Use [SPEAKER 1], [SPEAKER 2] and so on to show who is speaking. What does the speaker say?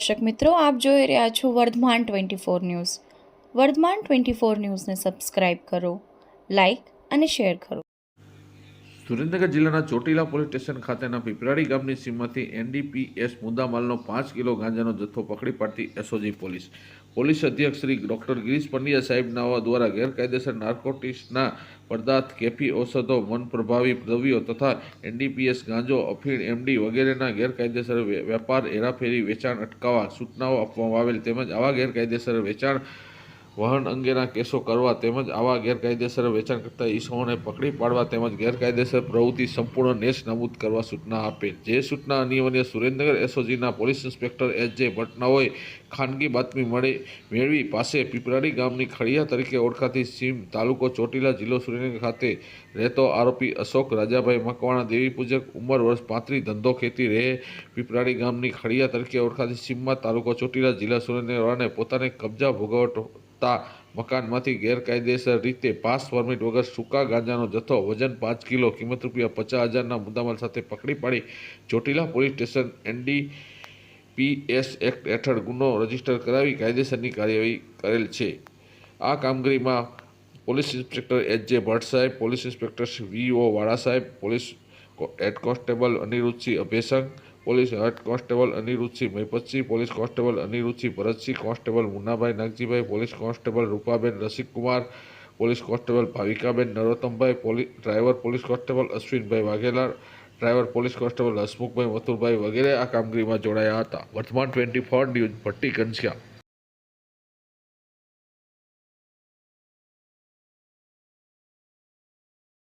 [SPEAKER 1] દર્શક મિત્રો, આપ જોઈ રહ્યા છો Vardhman twenty four news. Vardhman twenty four ન્યૂઝને સબસ્ક્રાઇબ કરો, લાઇક અને શેર કરો.
[SPEAKER 2] સુરેન્દ્રનગર જિલ્લાના ચોટીલા પોલીસ સ્ટેશન ખાતેના પીપરાડી ગામની સીમમાંથી એનડીપીએસ મુદ્દામાલનો પાંચ કિલો ગાંજાનો જથ્થો પકડી પાડતી એસઓજી પોલીસ. પોલીસ અધ્યક્ષ શ્રી ડોક્ટર ગિરીશ પંડ્યા સાહેબના દ્વારા ગેરકાયદેસર નાર્કોટિક્સના પદાર્થ, કેફી ઔષધો મન પ્રભાવી દ્રવ્યો તથા એનડીપીએસ ગાંજો, અફીણ, એમડી વગેરેના ગેરકાયદેસર વેપાર હેરાફેરી, વેચાણ અટકાવવા સૂચનાઓ આપવામાં આવેલ તેમજ આવા ગેરકાયદેસર વેચાણ વહન અંગેના કેસો કરવા તેમજ આવા ગેરકાયદેસર વેચાણ કરતા ઈસમોને પકડી પાડવા તેમજ ગેરકાયદેસર પ્રવૃત્તિ સંપૂર્ણ નેશ નાબૂદ કરવા સૂચના આપેલ જે સૂચના અનિવાર્ય સુરેન્દ્રનગર એસઓજીના પોલીસ ઇન્સ્પેક્ટર એસ જે ભટનાઓએ ખાનગી બાતમી મળી મેળવી પાસે પીપરાડી ગામની ખડિયા તરીકે ઓળખાતી સીમ તાલુકો ચોટીલા જિલ્લો સુરેન્દ્રનગર ખાતે રહેતો આરોપી અશોક રાજાભાઈ મકવાણા દેવી પૂજક ઉંમર વર્ષ પાંત્રીસ, ધંધો ખેતી રહે પીપરાડી ગામની ખડિયા તરીકે ઓળખાતી સીમમાં તાલુકો ચોટીલા જિલ્લા સુરેન્દ્રનગરને પોતાને કબજા ભોગવતા મકાનમાંથી ગેરકાયદેસર રીતે પાસ પરમિટ વગર સૂકા ગાંજાનો જથ્થો વજન પાંચ કિલો, કિંમત રૂપિયા પચાસ હજારના મુદ્દામાલ સાથે પકડી પાડી Chotila police station ND PS act હેઠળ ગુનો રજિસ્ટર કરાવી કાયદેસરની કાર્યવાહી કરેલ છે. આ કામગીરીમાં પોલીસ ઇન્સ્પેક્ટર એચ જે ભટ્ટ સાહેબ, પોલીસ ઇન્સ્પેક્ટર વીઓ વાળા સાહેબ, police head constable Aniruddhsinh Abhesang police head constable Aniruddhsinh Mahipatsinh, police constable Aniruddhsinh Bharatsinh, constable Munnabhai Nagjibhai, police constable Rupaben Rasikkumar, police constable Bhavikaben Narottambhai police driver police constable Ashwinbhai Vaghela driver police constable Hasmukhbhai Mathurbhai વગેરે આ કામગીરીમાં જોડાયા હતા. Vartman twenty four news Bhatti Ghanshyam.